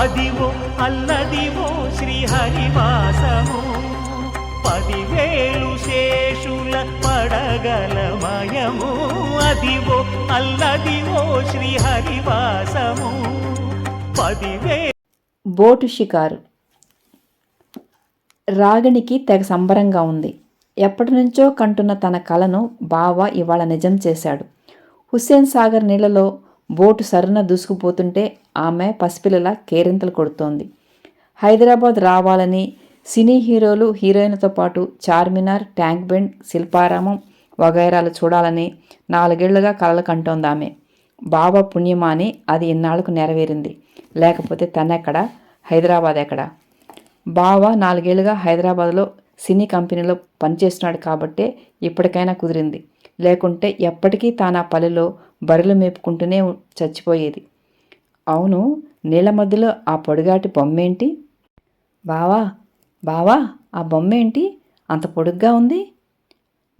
అదివో అల్లదివో శ్రీహరివాసము. పదివేలు శేషుల పడగలమయము అదివో అల్లదివో శ్రీహరివాసము. పదివే బోటు షికారు. రాగిణికి తెగ సంబరంగా ఉంది. ఎప్పటి నుంచో కంటున్న తన కలను బావ ఇవాళ నిజం చేశాడు. హుస్సేన్ సాగర్ నీళ్ళలో బోటు సరున దూసుకుపోతుంటే ఆమె పసిపిల్లల కేరింతలు కొడుతోంది. హైదరాబాద్ రావాలని సినీ హీరోలు హీరోయిన్లతో పాటు చార్మినార్ ట్యాంక్ బెండ్ శిల్పారామం వగైరాలు చూడాలని నాలుగేళ్ళుగా కలలు కంటోంది ఆమె. బావ పుణ్యమాని అది ఇన్నాళ్ళకు నెరవేరింది. లేకపోతే తనెక్కడ? హైదరాబాద్ ఎక్కడ? బావ నాలుగేళ్ళుగా హైదరాబాద్లో సినీ కంపెనీలో పనిచేస్తున్నాడు కాబట్టే ఇప్పటికైనా కుదిరింది. లేకుంటే ఎప్పటికీ తాను ఆ పల్లెలో బరులు మేపుకుంటూనే చచ్చిపోయేది. అవును నీళ్ళ మధ్యలో ఆ పొడుగాటి బొమ్మేంటి? బావా బావా ఆ బొమ్మేంటి? అంత పొడుగ్గా ఉంది.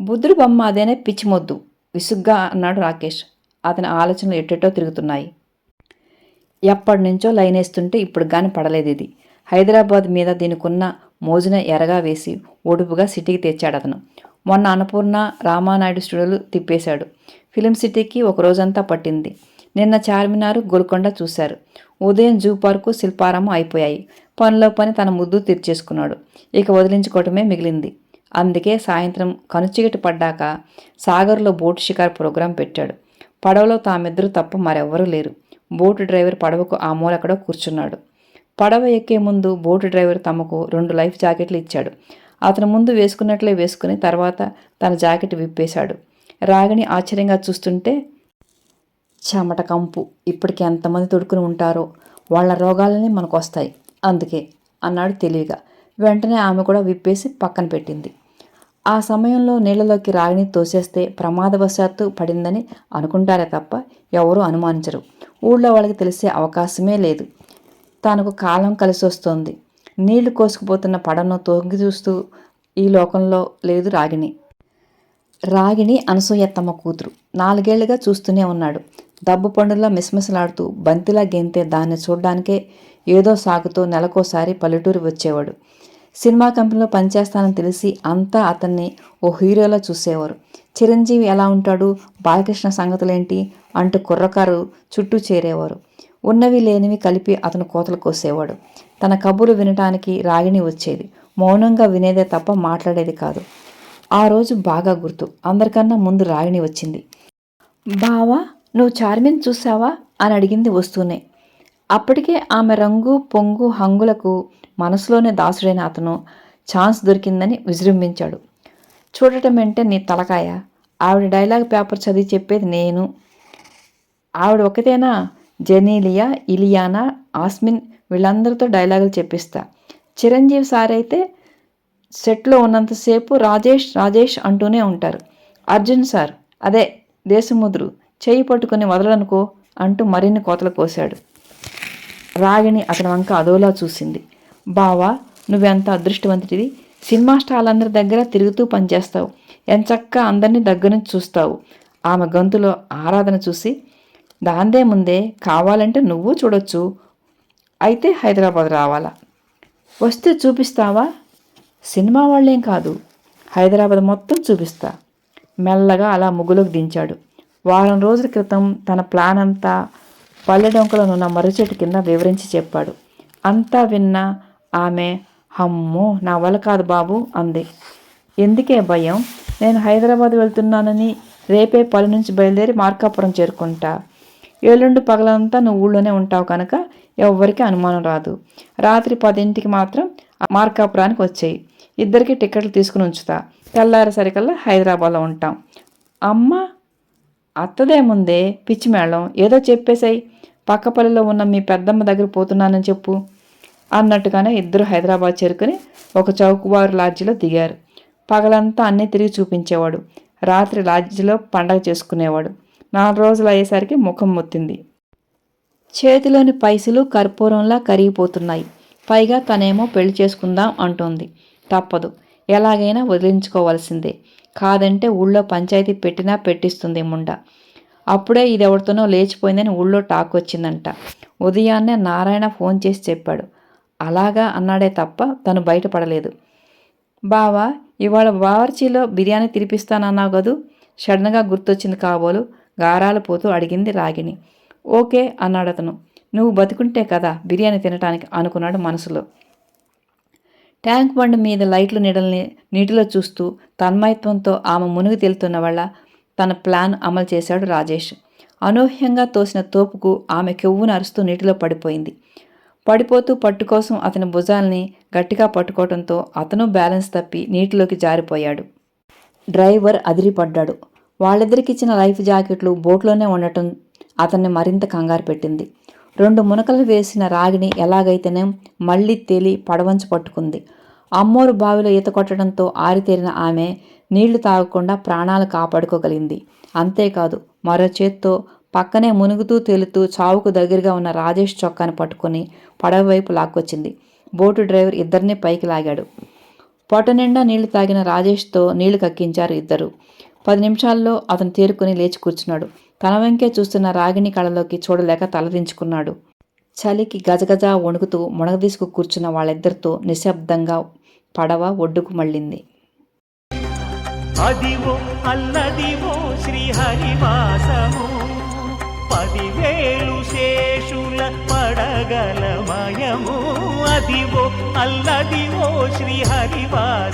బుద్ధుడి బొమ్మ అదేనే పిచ్చిమొద్దు విసుగ్గా అన్నాడు రాకేష్. అతని ఆలోచనలు ఎట్టేటో తిరుగుతున్నాయి. ఎప్పటి నుంచో లైన్ వేస్తుంటే ఇప్పుడు గాని పడలేదు ఇది. హైదరాబాద్ మీద దీనికున్న మోజున ఎరగా వేసి ఒడుపుగా సిటీకి తెచ్చాడు అతను. మొన్న అన్నపూర్ణ రామానాయుడు స్టూడియోలు తిప్పేశాడు. ఫిలిం సిటీకి ఒక రోజంతా పట్టింది. నిన్న చార్మినారు గోల్కొండ చూశారు. ఉదయం జూ పార్కు శిల్పారామం అయిపోయాయి. పనిలో పని తన ముద్దు తీర్చేసుకున్నాడు. ఇక వదిలించుకోవటమే మిగిలింది. అందుకే సాయంత్రం కనుచీకటి పడ్డాక సాగర్లో బోటు షికార్ ప్రోగ్రాం పెట్టాడు. పడవలో తామిద్దరూ తప్ప మరెవ్వరూ లేరు. బోటు డ్రైవర్ పడవకు ఆ మూలక్కడ కూర్చున్నాడు. పడవ ఎక్కే ముందు బోటు డ్రైవర్ తమకు రెండు లైఫ్ జాకెట్లు ఇచ్చాడు. అతను ముందు వేసుకున్నట్లే వేసుకుని తర్వాత తన జాకెట్ విప్పేశాడు. రాగిణి ఆశ్చర్యంగా చూస్తుంటే చెమట కంపు. ఇప్పటికి ఎంతమంది తొడుకుని ఉంటారో వాళ్ళ రోగాలనే మనకు వస్తాయి అందుకే అన్నాడు తెలివిగా. వెంటనే ఆమె కూడా విప్పేసి పక్కన పెట్టింది. ఆ సమయంలో నీళ్ళలోకి రాగిని తోసేస్తే ప్రమాదవశాత్తు పడిందని అనుకుంటారే తప్ప ఎవరూ అనుమానించరు. ఊళ్ళో వాళ్ళకి తెలిసే అవకాశమే లేదు. తనకు కాలం కలిసి వస్తోంది నీళ్ళు కోసుకుపోతున్న పడను తొంగి చూస్తూ ఈ లోకంలో లేదు రాగిణి. రాగిణి అనసూయత్తమ్మ కూతురు. నాలుగేళ్ళుగా చూస్తూనే ఉన్నాడు. దబ్బు పండులా మిస్మిసలాడుతూ బంతిలా గెంతే దాన్ని చూడ్డానికే ఏదో సాగుతో నెలకోసారి పల్లెటూరు వచ్చేవాడు. సినిమా కంపెనీలో పనిచేస్తానని తెలిసి అంతా అతన్ని ఓ హీరోలా చూసేవారు. చిరంజీవి ఎలా ఉంటాడు? బాలకృష్ణ సంగతులేంటి? అంటూ కుర్రకారు చుట్టూ చేరేవారు. ఉన్నవి లేనివి కలిపి అతను కోతలు కోసేవాడు. తన కబుర్లు వినటానికి రాగిణి వచ్చేది. మౌనంగా వినేదే తప్ప మాట్లాడేది కాదు. ఆ రోజు బాగా గుర్తు. అందరికన్నా ముందు రాగిణి వచ్చింది. బావా నువ్వు చార్మిన్ చూసావా అని అడిగింది వస్తూనే. అప్పటికే ఆమె రంగు పొంగు హంగులకు మనసులోనే దాసుడైన అతను ఛాన్స్ దొరికిందని విజృంభించాడు. చూడటం అంటే నీ తలకాయ? ఆవిడ డైలాగ్ పేపర్ చదివి చెప్పేది నేను. ఆవిడ ఒకతేనా జెనీలియా ఇలియానా ఆస్మిన్ వీళ్ళందరితో డైలాగులు చెప్పిస్తా. చిరంజీవి సార్ అయితే సెట్లో ఉన్నంతసేపు రాజేష్ రాజేష్ అంటూనే ఉంటారు. అర్జున్ సార్ అదే దేశముద్రు. చేయి పట్టుకుని వదలనుకో అంటూ మరిన్ని కోతలు కోశాడు. రాగిణి అతని వంక అదోలా చూసింది. బావా నువ్వెంత అదృష్టవంతుడివి? సినిమా స్టార్లందరి దగ్గర తిరుగుతూ పనిచేస్తావు. ఎంచక్క అందరినీ దగ్గర నుంచి చూస్తావు. ఆమె గొంతులో ఆరాధన చూసి దాందే ముందే కావాలంటే నువ్వు చూడొచ్చు. అయితే హైదరాబాద్ రావాలా? వస్తే చూపిస్తావా? సినిమా వాళ్ళేం కాదు. హైదరాబాద్ మొత్తం చూపిస్తా. మెల్లగా అలా ముగ్గులోకి దించాడు. వారం రోజుల క్రితం తన ప్లాన్ అంతా పల్లెడొంకలను ఉన్న మర్రిచెట్టు కింద వివరించి చెప్పాడు. అంతా విన్న ఆమె అమ్మో నా వల్ల కాదు బాబు అంది. ఎందుకే భయం? నేను హైదరాబాద్ వెళ్తున్నానని రేపే పల్లె నుంచి బయలుదేరి మార్కాపురం చేరుకుంటా. ఏలుండి పగలంతా నువ్వు ఊళ్ళోనే ఉంటావు కనుక ఎవ్వరికీ అనుమానం రాదు. రాత్రి పదింటికి మాత్రం మార్కాపురానికి వచ్చేయి. ఇద్దరికి టికెట్లు తీసుకుని ఉంచుతా. తెల్లారేసరికల్లా హైదరాబాద్లో ఉంటాం. అమ్మ అత్తదేముందే పిచ్చి మేళం. ఏదో చెప్పేశాయి. పక్కపల్లిలో ఉన్న మీ పెద్దమ్మ దగ్గర పోతున్నానని చెప్పు అన్నట్టుగానే ఇద్దరు హైదరాబాద్ చేరుకుని ఒక చౌకబారు లాడ్జిలో దిగారు. పగలంతా అన్నీ తిరిగి చూపించేవాడు. రాత్రి లాడ్జిలో పండగ చేసుకునేవాడు. నాలుగు రోజులు అయ్యేసరికి ముఖం మొత్తింది. చేతిలోని పైసలు కర్పూరంలా కరిగిపోతున్నాయి. పైగా తనేమో పెళ్ళి చేసుకుందాం అంటోంది. తప్పదు. ఎలాగైనా వదిలించుకోవాల్సిందే. కాదంటే ఊళ్ళో పంచాయతీ పెట్టినా పెట్టిస్తుంది ముండ. అప్పుడే ఇది ఎవరితోనో లేచిపోయిందని ఊళ్ళో టాక్ వచ్చిందంట. ఉదయాన్నే నారాయణ ఫోన్ చేసి చెప్పాడు. అలాగా అన్నాడే తప్ప తను బయటపడలేదు. బావా ఇవాళ బావర్చీలో బిర్యానీ తినిపిస్తానన్నావు కదూ? సడన్గా గుర్తొచ్చింది కాబోలు. గారాలు పోతూ అడిగింది రాగిణి. ఓకే అన్నాడు అతను నువ్వు బతుకుంటే కదా బిర్యానీ తినటానికి అనుకున్నాడు మనసులో. ట్యాంక్ బండ్ మీద లైట్లు నీడల్ని నీటిలో చూస్తూ తన్మయత్వంతో ఆమె మునిగి తేలుతున్న వల్ల తన ప్లాన్ అమలు చేశాడు రాజేష్. అనూహ్యంగా తోసిన తోపుకు ఆమె కెవ్వును అరుస్తూ నీటిలో పడిపోయింది. పడిపోతూ పట్టు కోసం అతని భుజాల్ని గట్టిగా పట్టుకోవడంతో అతను బ్యాలెన్స్ తప్పి నీటిలోకి జారిపోయాడు. డ్రైవర్ అదిరిపడ్డాడు. వాళ్ళిద్దరికిచ్చిన లైఫ్ జాకెట్లు బోట్లోనే ఉండటం అతన్ని మరింత కంగారు పెట్టింది. రెండు మునకలు వేసిన రాగిని ఎలాగైతేనే మళ్ళీ తేలి పడవంచి పట్టుకుంది. అమ్మోరు బావిలో ఈత కొట్టడంతో ఆరితేరిన ఆమె నీళ్ళు తాగకుండా ప్రాణాలు కాపాడుకోగలిగింది. అంతేకాదు మరో చేత్తో పక్కనే మునుగుతూ తేలుతూ చావుకు దగ్గరగా ఉన్న రాజేష్ చొక్కాను పట్టుకొని పడవ వైపు లాక్కొచ్చింది. బోటు డ్రైవర్ ఇద్దరిని పైకి లాగాడు. పొట నిండా నీళ్ళు తాగిన రాజేష్తో నీళ్ళు కక్కించారు ఇద్దరు. పది నిమిషాల్లో అతను తేరుకుని లేచి కూర్చున్నాడు. కనవెంకే చూస్తున్న రాగిని కళ్ళలోకి చూడలేక తలదించుకున్నాడు. చలికి గజగజ వణుకుతూ మునగదీసుకు కూర్చున్న వాళ్ళిద్దరితో నిశ్శబ్దంగా పడవ ఒడ్డుకు మళ్ళింది. అదివో అల్లదివో శ్రీహరివాసము పదివేలు శేషుల పడగలమయము అదివో అల్లదివో శ్రీహరివాసము